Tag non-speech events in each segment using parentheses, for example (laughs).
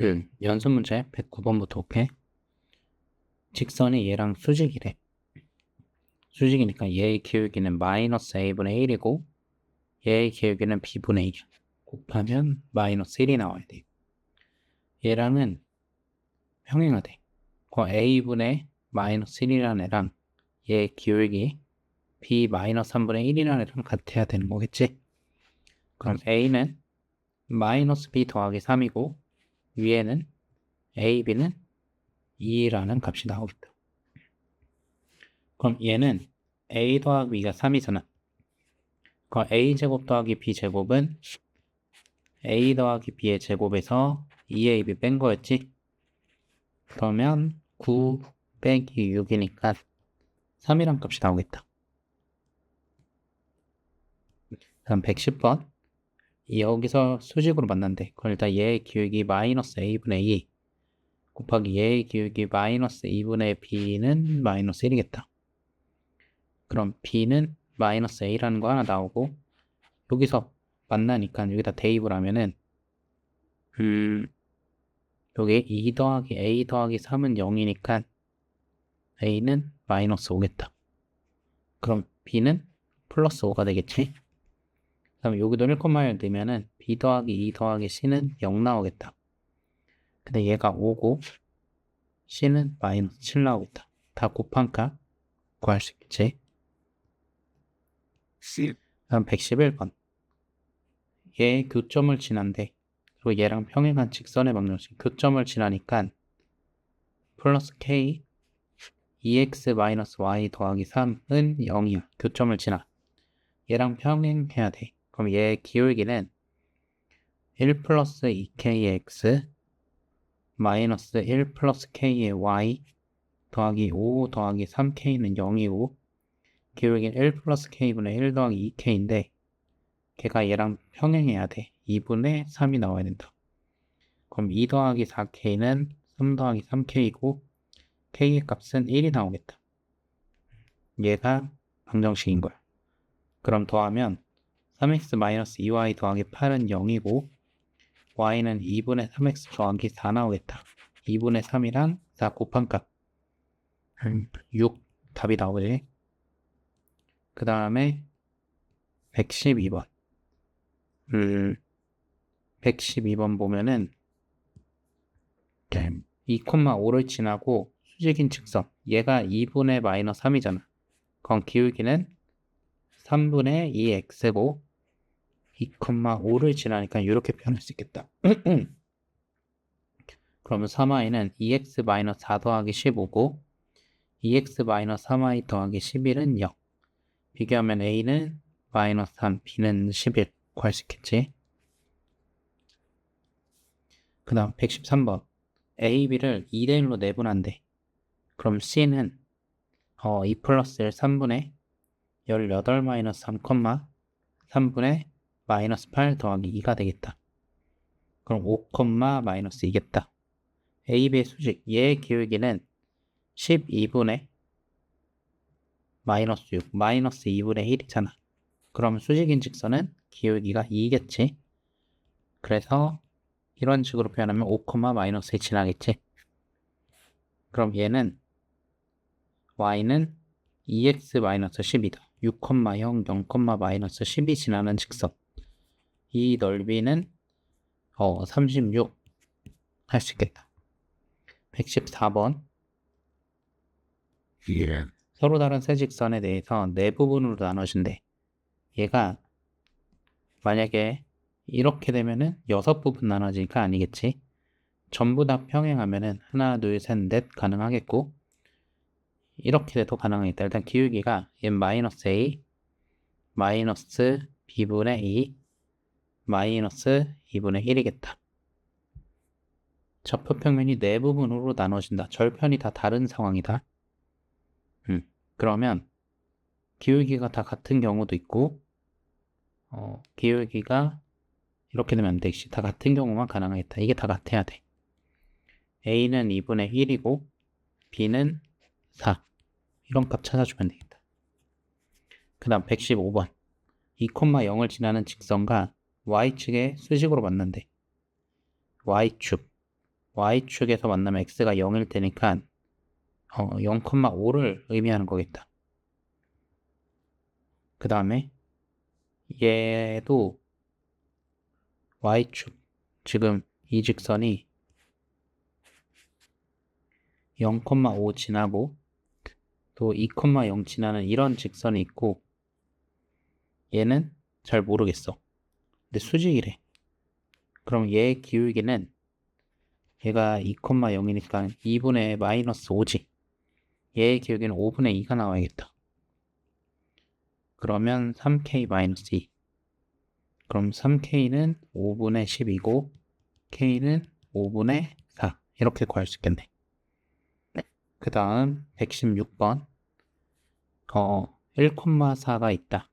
음, 연습 문제 109번부터 올게. 직선이 얘랑 수직이래. 수직이니까 얘의 기울기는 마이너스 a분의 1이고 얘의 기울기는 b분의 1. 곱하면 마이너스 1이 나와야 돼. 얘랑은 평행하대. 그 a분의 마이너스 1이라는 애랑 얘의 기울기 b 마이너스 3분의 1이라는 애랑 같아야 되는 거겠지? 그럼 a는 마이너스 b 더하기 3이고 위에는 a, b는 2라는 값이 나오겠다. 그럼 얘는 a 더하기 b가 3이잖아. 그럼 a 제곱 더하기 b 제곱은 a 더하기 b의 제곱에서 2ab 뺀 거였지? 그러면 9 빼기 6이니까 3이란 값이 나오겠다. 다음 110번. 여기서 수직으로 만난대. 그럼 일단 얘의 기울기 마이너스 a분의 2 곱하기 얘의 기울기 마이너스 2분의 b는 마이너스 1이겠다. 그럼 b는 마이너스 a라는 거 하나 나오고 여기서 만나니까 여기다 대입을 하면은 음 여기 2 더하기 a 더하기 3은 0이니까 a는 마이너스 5겠다. 그럼 b는 플러스 5가 되겠지? 그다음에 여기도 1,1 넣으면은 b 더하기 2 더하기 c는 0 나오겠다. 근데 얘가 5고 c는 마이너스 7 나오겠다. 다 곱한 값 구할 수 있겠지? 다음 111번. 얘 교점을 지난대. 그리고 얘랑 평행한 직선의 방정식 교점을 지나니까 플러스 k 2x 마이너스 y 더하기 3은 0이야. 교점을 지나. 얘랑 평행해야 돼. 그럼 얘의 기울기는 1 플러스 2k의 x 마이너스 1 플러스 k의 y 더하기 5 더하기 3k는 0이고 기울기는 1 플러스 k분의 1 더하기 2k인데 걔가 얘랑 평행해야 돼. 2분의 3이 나와야 된다. 그럼 2 더하기 4k는 3 더하기 3k이고 k의 값은 1이 나오겠다. 얘가 방정식인 거야. 그럼 더하면 3x-2y 더하기 8은 0이고 y는 2분의 3x 더하기 4 나오겠다. 2분의 3이랑 4 곱한 값. 6 답이 나오지. 그 다음에 112번. 음, 112번 보면은 2,5를 지나고 수직인 직선. 얘가 2분의 마이너스 3이잖아. 그럼 기울기는 3분의 2x고 2,5를 지나니까 이렇게 표현할 수 있겠다. (clears throat) 그러면 3i는 2x-4 더하기 15고 2x-3i 더하기 11은 0. 비교하면 a는 마이너스 3, b는 11 구할 수 있겠지. 그 다음 113번 a, b를 2대 1로 내분한대. 그럼 c는 어, 2 플러스 1 3분의 18 마이너스 3, 3분의 마이너스 8 더하기 2가 되겠다. 그럼 5, 마이너스 2겠다. a, b의 수직, 얘의 기울기는 12분의 마이너스 6, 마이너스 2분의 1이잖아. 그럼 수직인 직선은 기울기가 2겠지. 그래서 이런 식으로 표현하면 5, 마이너스에 지나겠지. 그럼 얘는 y는 2x 마이너스 10이다. 6, 0, 0, 마이너스 10이 지나는 직선. 이 넓이는 어, 36 할 수 있겠다. 114번. 예. 서로 다른 세 직선에 대해서 네 부분으로 나눠진대. 얘가 만약에 이렇게 되면은 여섯 부분 나눠지니까 아니겠지. 전부 다 평행하면은 하나, 둘, 셋, 넷 가능하겠고 이렇게 돼도 가능하겠다. 일단 기울기가 n 마이너스 a 마이너스 b분의 2 마이너스 2분의 1이겠다. 접효평면이 네 부분으로 나눠진다. 절편이 다 다른 상황이다. 음, 그러면 기울기가 다 같은 경우도 있고 어, 기울기가 이렇게 되면 안 되지. 다 같은 경우만 가능하겠다. 이게 다 같아야 돼. a는 2분의 1이고 b는 4. 이런 값 찾아주면 되겠다. 그 다음 115번 2,0을 지나는 직선과 y축의 수직으로 만난대. y축 y축에서 만나면 x가 0일 테니까 어, 0,5를 의미하는 거겠다. 그 다음에 얘도 y축 지금 이 직선이 0,5 지나고 또 2,0 지나는 이런 직선이 있고 얘는 잘 모르겠어. 근데 수직이래. 그럼 얘 기울기는 얘가 2,0이니까 2분의 마이너스 5지. 얘의 기울기는 5분의 2가 나와야겠다. 그러면 3k 마이너스 2. 그럼 3k는 5분의 10이고 k는 5분의 4. 이렇게 구할 수 있겠네. 그 다음 116번 어 1,4가 있다.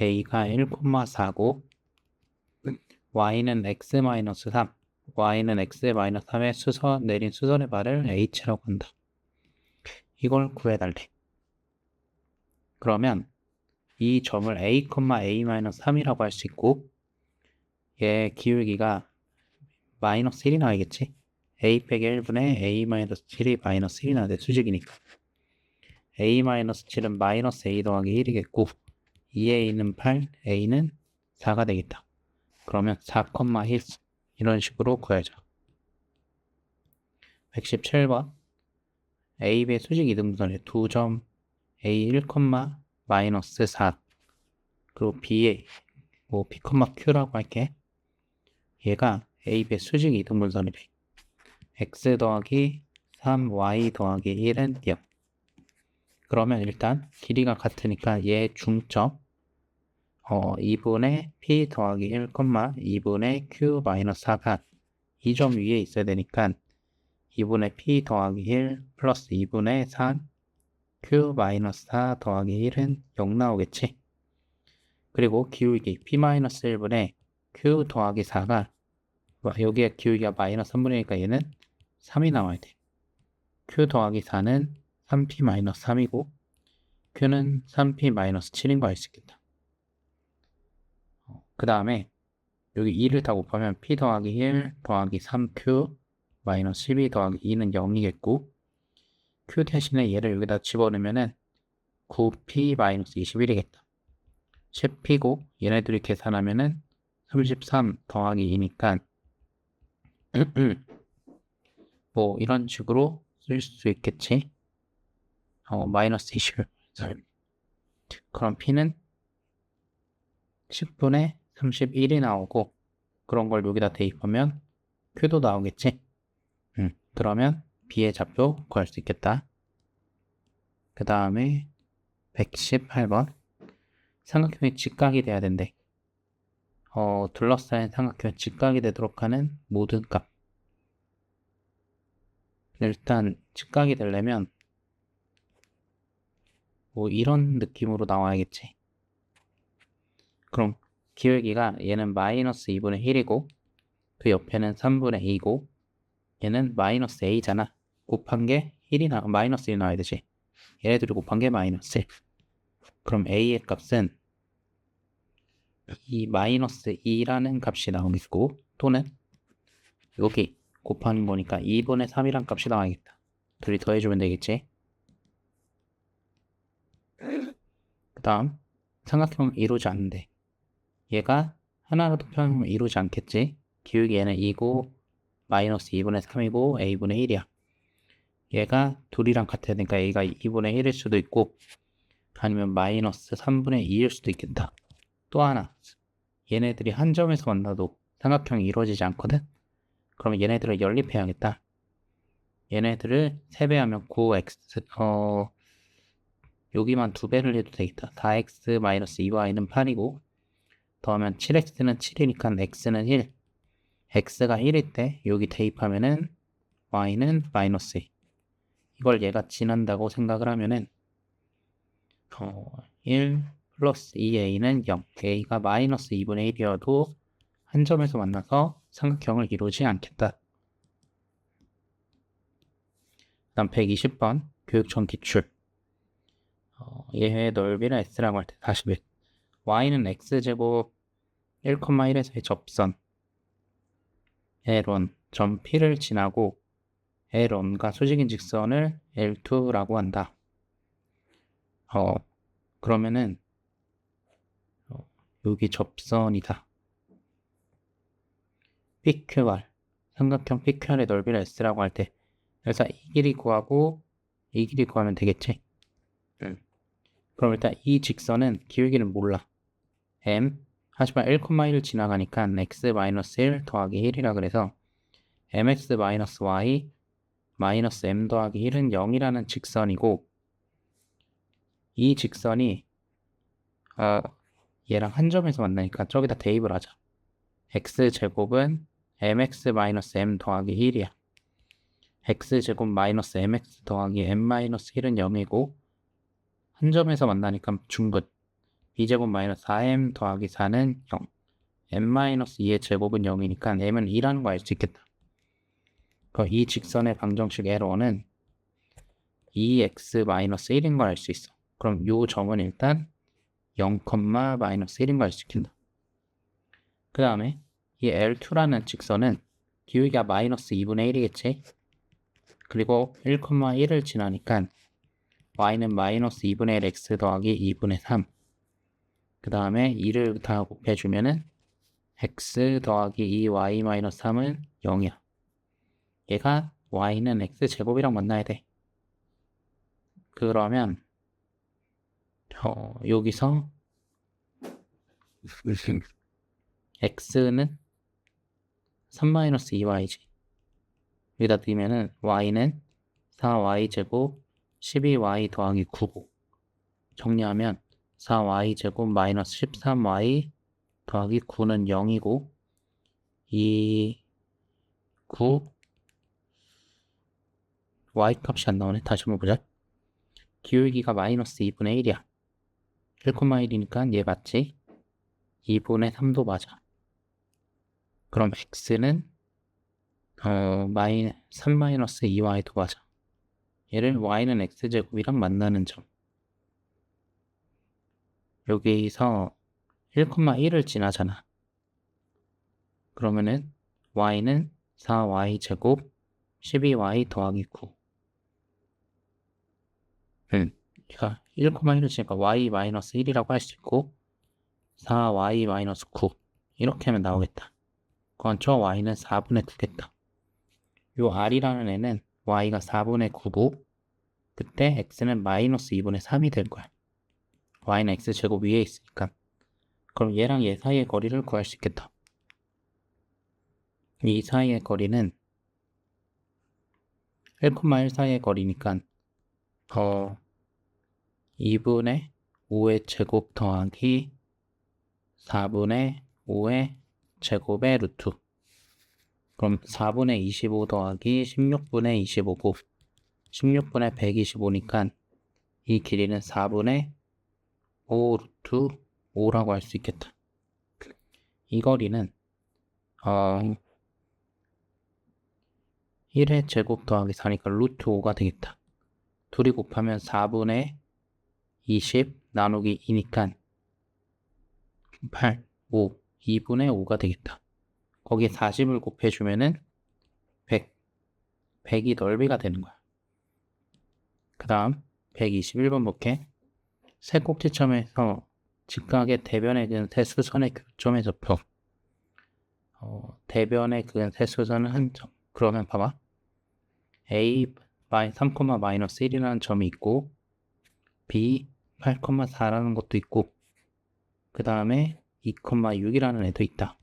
a가 1,4고 y는 x-3 y는 x-3의 수선 내린 수선의 발을 h라고 한다. 이걸 구해달래. 그러면 이 점을 a, a-3이라고 할 수 있고 얘 기울기가 마이너스 1이 나와야겠지? a 빼기 1분의 a-7이 마이너스 1이 나는데 수직이니까 a-7은 마이너스 a 더하기 1이겠고 2a는 8, a는 4가 되겠다. 그러면 4,1 이런 식으로 구해줘. 117번 a, b의 수직 이등분선의 두 점 a 1, 마이너스 4 그리고 b의 뭐 b, q라고 할게. 얘가 a, b의 수직 이등분선이래. x 더하기 3y 더하기 1은 0. 그러면 일단 길이가 같으니까 얘 중점 어, 2분의 p 더하기 1, 2분의 q 마이너스 4가 이점 위에 있어야 되니까 2분의 p 더하기 1 플러스 2분의 3 q 마이너스 4 더하기 1은 0 나오겠지. 그리고 기울기 p 마이너스 1분의 q 더하기 4가 여기에 기울기가 마이너스 3분의 1이니까 얘는 3이 나와야 돼. q 더하기 4는 3p 마이너스 3이고 q는 3p 마이너스 7인 거 알 수 있겠다. 그 다음에 여기 2를 다 곱하면 p 더하기 1 더하기 3q 마이너스 12 더하기 2는 0이겠고 q 대신에 얘를 여기다 집어넣으면은 9p 마이너스 21이겠다. 10p고 얘네들이 계산하면은 33 더하기 2니까 (clears throat) 뭐 이런 식으로 쓸 수 있겠지. 어, 마이너스 21. (laughs) 그럼 p는 10분의 31이 나오고 그런 걸 여기다 대입하면 q도 나오겠지. 음, 그러면 b의 좌표 구할 수 있겠다. 그 다음에 118번 삼각형이 직각이 돼야 된대. 어, 둘러싸인 삼각형이 직각이 되도록 하는 모든 값. 일단 직각이 되려면 뭐 이런 느낌으로 나와야겠지. 그럼 기울기가 얘는 마이너스 2분의 1이고 그 옆에는 3분의 2고 얘는 마이너스 a잖아. 곱한 게 1이 나 마이너스 1이 나와야 되지. 얘네들이 곱한 게 마이너스 1. 그럼 a의 값은 이 마이너스 2라는 값이 나오겠고 또는 여기 곱하는 거니까 2분의 3이란 값이 나와야겠다. 둘이 더해주면 되겠지. 그 다음 삼각형을 이루지 않는데 얘가 하나라도 평형을 이루지 않겠지. 기울기 얘는 2고 마이너스 2분의 3이고 a분의 1이야. 얘가 둘이랑 같아야 되니까 a가 2분의 1일 수도 있고 아니면 마이너스 3분의 2일 수도 있겠다. 또 하나 얘네들이 한 점에서 만나도 삼각형이 이루어지지 않거든? 그러면 얘네들을 연립해야겠다. 얘네들을 3배하면 9x 어 여기만 2배를 해도 되겠다. 4x 마이너스 2y는 8이고 더하면 7x는 7이니까 x는 1. x가 1일 때 여기 대입하면은 y는 마이너스 2. 이걸 얘가 지난다고 생각을 하면은 어, 1 플러스 2a는 0. a가 마이너스 2분의 1이어도 한 점에서 만나서 삼각형을 이루지 않겠다. 다음 120번 교육청 기출 어, 얘의 넓이를 s라고 할때 다시 y는 x제곱 1,1에서의 접선 L원 점 P를 지나고 L1과 수직인 직선을 L2라고 한다. 어, 그러면은 어, 여기 접선이다. PQR 삼각형 PQR의 넓이를 S라고 할 때 그래서 이 길이 구하고 이 길이 구하면 되겠지? 응. 그럼 일단 이 직선은 기울기는 몰라. M 하지만 1,1을 지나가니까 x-1 더하기 1이라 그래서 mx-y 마이너스 m 더하기 1은 0이라는 직선이고 이 직선이 어, 얘랑 한 점에서 만나니까 저기다 대입을 하자. x제곱은 mx-m 더하기 1이야. x제곱 마이너스 mx 더하기 m-1은 0이고 한 점에서 만나니까 중근 b제곱 마이너스 4m 더하기 4는 0 m-2의 제곱은 0이니까 m은 2라는 거 알 수 있겠다. 그이 직선의 방정식 L1은 2x-1인 걸 알 수 있어. 그럼 요 점은 일단 0,-1인 걸 알 수 있겠다. 그 다음에 이 L2라는 직선은 기울기가 마이너스 2분의 1이겠지? 그리고 1,1을 지나니까 y는 마이너스 2분의 1 x 더하기 2분의 3. 그 다음에 2를 다 곱해주면은 x 더하기 2y 마이너스 3은 0이야. 얘가 y는 x 제곱이랑 만나야 돼. 그러면 어, 여기서 (laughs) x는 3-2y지. 여기다 넣으면은 y는 4y 제곱 12y 더하기 9고 정리하면 4y 제곱 마이너스 13y 더하기 9는 0이고 이 9 y 값이 안 나오네. 다시 한번 보자. 기울기가 마이너스 2분의 1이야. 1,1이니까 얘 맞지? 2분의 3도 맞아. 그럼 x는 어, 마이 3 마이너스 2y도 맞아. 얘를 y는 x제곱이랑 만나는 점 여기서 1,1을 지나잖아. 그러면은 y는 4y 제곱 12y 더하기 9. 음, 그러니까 1,1을 지니까 y 마이너스 1이라고 할 수 있고 4y 마이너스 9 이렇게 하면 나오겠다. 그건 저 y는 4분의 9겠다. 요 r이라는 애는 y가 4분의 9고 그때 x는 마이너스 2분의 3이 될 거야. Y는 x제곱 위에 있으니까 그럼 얘랑 얘 사이의 거리를 구할 수 있겠다. 이 사이의 거리는 1,1 사이의 거리니까 어 2분의 5의 제곱 더하기 4분의 5의 제곱의 루트 그럼 4분의 25 더하기 16분의 25고 16분의 125니까 이 길이는 4분의 5 루트 5라고 할 수 있겠다. 이 거리는 어 1의 제곱 더하기 4니까 루트 5가 되겠다. 둘이 곱하면 4분의 20 나누기 2니까 8, 5, 2분의 5가 되겠다. 거기에 40을 곱해주면은 100, 100이 넓이가 되는 거야. 그 다음 121번 볼게. 세 꼭지점에서 직각의 대변의 근 세수선의 교점에서 표. 어, 대변의 근 세수선은 한 점. 그러면 봐봐. A 3, 마이너스 1이라는 점이 있고 B 8,4라는 것도 있고 그 다음에 2,6이라는 애도 있다.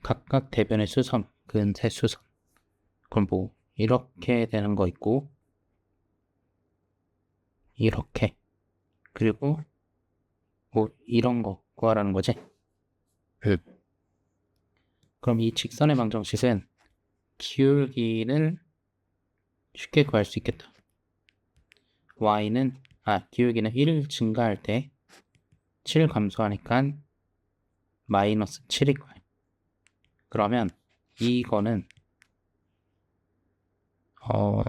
각각 대변의 수선, 근세 수선. 그럼 뭐 이렇게 되는 거 있고 이렇게 그리고 뭐 이런 거 구하라는 거지. 그럼 이 직선의 방정식은 기울기를 쉽게 구할 수 있겠다. y는 아 기울기는 1 증가할 때 7 감소하니까 마이너스 7이 구해. 그러면 이거는 어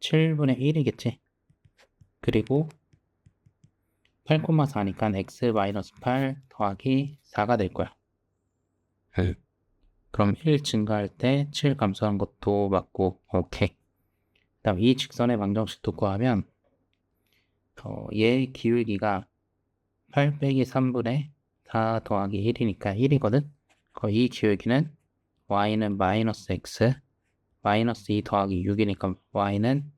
7분의 1이겠지. 그리고 8,4니까 x-8 더하기 4가 될 거야. 그럼 1 증가할 때 7 감소한 것도 맞고 오케이. 그다음 이 직선의 방정식도 구하면 어, 얘의 기울기가 8 빼기 3분의 4 더하기 1이니까 1이거든. 이 기울기는 y는 마이너스 x 마이너스 2 더하기 6이니까 y는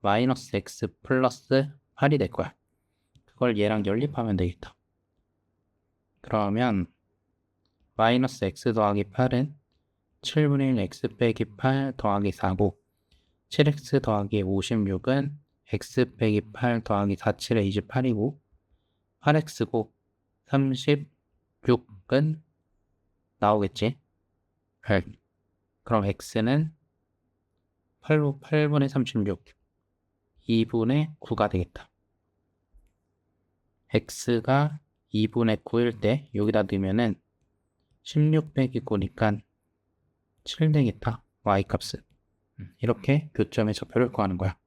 마이너스 x 플러스 8이 될 거야. 그걸 얘랑 연립하면 되겠다. 그러면 마이너스 x 더하기 8은 7분의 1 x 빼기 8 더하기 4고 7x 더하기 56은 x 빼기 8 더하기 47의 28이고 8x고 36은 나오겠지? 8. 그럼 x는 8로 8분의 36 2분의 9가 되겠다. X가 2분의 9일 때 여기다 넣으면은 16 빼기 9니까 7 되겠다. y 값은. 이렇게 교점의 좌표를 구하는 거야.